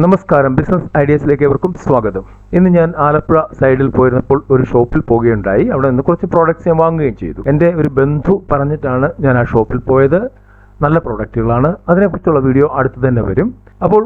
നമസ്കാരം. ബിസിനസ് ഐഡിയസിലേക്ക് എവർക്കും സ്വാഗതം. ഇന്ന് ഞാൻ ആലപ്പുഴ സൈഡിൽ പോയിരുന്നപ്പോൾ ഒരു ഷോപ്പിൽ പോവുകയുണ്ടായി. അവിടെ നിന്ന് കുറച്ച് പ്രോഡക്റ്റ്സ് ഞാൻ വാങ്ങുകയും ചെയ്തു. എന്റെ ഒരു ബന്ധു പറഞ്ഞിട്ടാണ് ഞാൻ ആ ഷോപ്പിൽ പോയത്. നല്ല പ്രോഡക്റ്റുകളാണ് അതിനെക്കുറിച്ചുള്ള വീഡിയോ അടുത്ത് തന്നെ വരും. അപ്പോൾ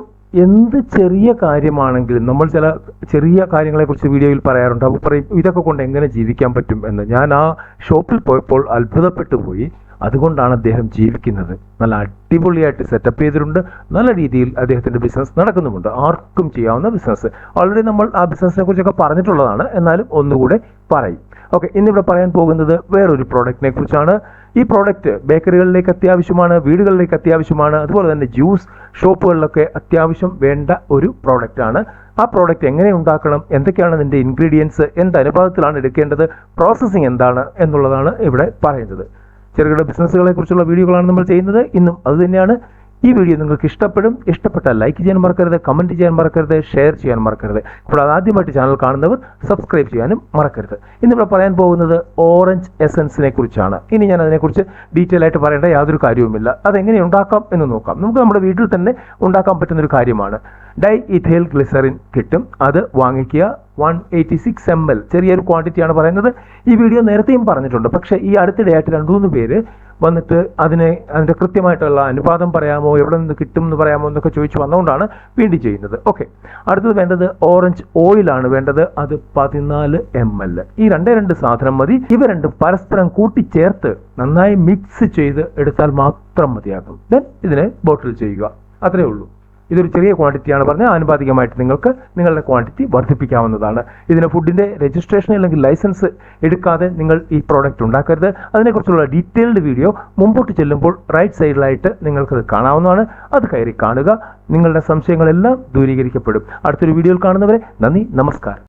എന്ത് ചെറിയ കാര്യമാണെങ്കിലും നമ്മൾ ചില ചെറിയ കാര്യങ്ങളെക്കുറിച്ച് വീഡിയോയിൽ പറയാറുണ്ട്. അപ്പോൾ പറയും ഇതൊക്കെ കൊണ്ട് എങ്ങനെ ജീവിക്കാൻ പറ്റും? എന്ന്. ഞാൻ ആ ഷോപ്പിൽ പോയപ്പോൾ അത്ഭുതപ്പെട്ടു പോയി. അതുകൊണ്ടാണ് അദ്ദേഹം ജീവിക്കുന്നത്. നല്ല അടിപൊളിയായിട്ട് സെറ്റപ്പ് ചെയ്തിട്ടുണ്ട്. നല്ല രീതിയിൽ അദ്ദേഹത്തിന്റെ ബിസിനസ് നടക്കുന്നുമുണ്ട്. ആർക്കും ചെയ്യാവുന്ന ബിസിനസ് ഓൾറെഡി നമ്മൾ ആ ബിസിനസിനെ കുറിച്ചൊക്കെ പറഞ്ഞിട്ടുള്ളതാണ്. എന്നാലും ഒന്നുകൂടെ പറയും. ഓക്കെ ഇന്നിവിടെ പറയാൻ പോകുന്നത് വേറൊരു പ്രോഡക്റ്റിനെ കുറിച്ചാണ്. ഈ പ്രോഡക്റ്റ് ബേക്കറികളിലേക്ക് അത്യാവശ്യമാണ് വീടുകളിലേക്ക് അത്യാവശ്യമാണ് അതുപോലെ തന്നെ ജ്യൂസ് ഷോപ്പുകളിലൊക്കെ അത്യാവശ്യം വേണ്ട ഒരു പ്രോഡക്റ്റാണ് ആ പ്രോഡക്റ്റ് എങ്ങനെ ഉണ്ടാക്കണം എന്തൊക്കെയാണ് അതിന്റെ ഇൻഗ്രീഡിയൻസ് എന്ത് അനുപാതത്തിലാണ് എടുക്കേണ്ടത് പ്രോസസ്സിങ് എന്താണ് എന്നുള്ളതാണ് ഇവിടെ പറയുന്നത് ചെറുകിട ബിസിനസ്സുകളെ കുറിച്ചുള്ള വീഡിയോകളാണ് നമ്മൾ ചെയ്യുന്നത്. ഇന്നും അത് തന്നെയാണ് ഈ വീഡിയോ നിങ്ങൾക്ക് ഇഷ്ടപ്പെടും ഇഷ്ടപ്പെട്ടാൽ ലൈക്ക് ചെയ്യാൻ മറക്കരുത് കമന്റ് ചെയ്യാൻ മറക്കരുത് ഷെയർ ചെയ്യാൻ മറക്കരുത്. ഇപ്പോൾ ആദ്യമായിട്ട് ചാനൽ കാണുന്നവർ സബ്സ്ക്രൈബ് ചെയ്യാനും മറക്കരുത്. ഇന്നിവിടെ പറയാൻ പോകുന്നത് ഓറഞ്ച് എസൻസിനെ കുറിച്ചാണ്. ഇനി ഞാൻ അതിനെക്കുറിച്ച് ഡീറ്റെയിൽ ആയിട്ട് പറയേണ്ട യാതൊരു കാര്യവുമില്ല. അതെങ്ങനെ ഉണ്ടാക്കാം എന്ന് നോക്കാം. നമുക്ക് നമ്മുടെ വീട്ടിൽ തന്നെ ഉണ്ടാക്കാൻ പറ്റുന്ന ഒരു കാര്യമാണ്. ഡൈ ഇഥൈൽ ഗ്ലിസറിൻ കിട്ടും. അത് വാങ്ങിക്കുക one eighty six M L ചെറിയൊരു ക്വാണ്ടിറ്റിയാണ് പറയുന്നത്. ഈ വീഡിയോ നേരത്തെയും പറഞ്ഞിട്ടുണ്ട്. പക്ഷേ ഈ അടുത്തിടെയായിട്ട് രണ്ടു മൂന്ന് പേര് വന്നിട്ട് അതിനെ അതിന്റെ കൃത്യമായിട്ടുള്ള അനുപാതം പറയാമോ എവിടെ നിന്ന് കിട്ടും എന്ന് പറയാമോ എന്നൊക്കെ ചോദിച്ചു വന്നുകൊണ്ടാണ് വീണ്ടും ചെയ്യുന്നത്. ഓക്കെ അടുത്തത് വേണ്ടത് ഓറഞ്ച് ഓയിലാണ് വേണ്ടത് അത് പതിനാല് എം എൽ ഈ രണ്ടേ രണ്ട് സാധനം മതി. ഇവ രണ്ടും പരസ്പരം കൂട്ടിച്ചേർത്ത് നന്നായി മിക്സ് ചെയ്ത് എടുത്താൽ മാത്രം മതിയാകും. ദെൻ ഇതിനെ ബോട്ടിൽ ചെയ്യുക. അത്രയേ ഉള്ളൂ. ഇതൊരു ചെറിയ ക്വാണ്ടിറ്റിയാണ് പറഞ്ഞാൽ ആനുപാതികമായിട്ട് നിങ്ങൾക്ക് നിങ്ങളുടെ ക്വാണ്ടിറ്റി വർദ്ധിപ്പിക്കാവുന്നതാണ്. ഇതിന് ഫുഡിന്റെ രജിസ്ട്രേഷൻ അല്ലെങ്കിൽ ലൈസൻസ് എടുക്കാതെ നിങ്ങൾ ഈ പ്രോഡക്റ്റ് ഉണ്ടാക്കരുത്. അതിനെക്കുറിച്ചുള്ള ഡീറ്റെയിൽഡ് വീഡിയോ മുമ്പോട്ട് ചെല്ലുമ്പോൾ റൈറ്റ് സൈഡിലായിട്ട് നിങ്ങൾക്കത് കാണാവുന്നതാണ്. അത് കയറി കാണുക. നിങ്ങളുടെ സംശയങ്ങളെല്ലാം ദൂരീകരിക്കപ്പെടും. അടുത്തൊരു വീഡിയോയിൽ കാണുന്നവരെ നന്ദി നമസ്കാരം.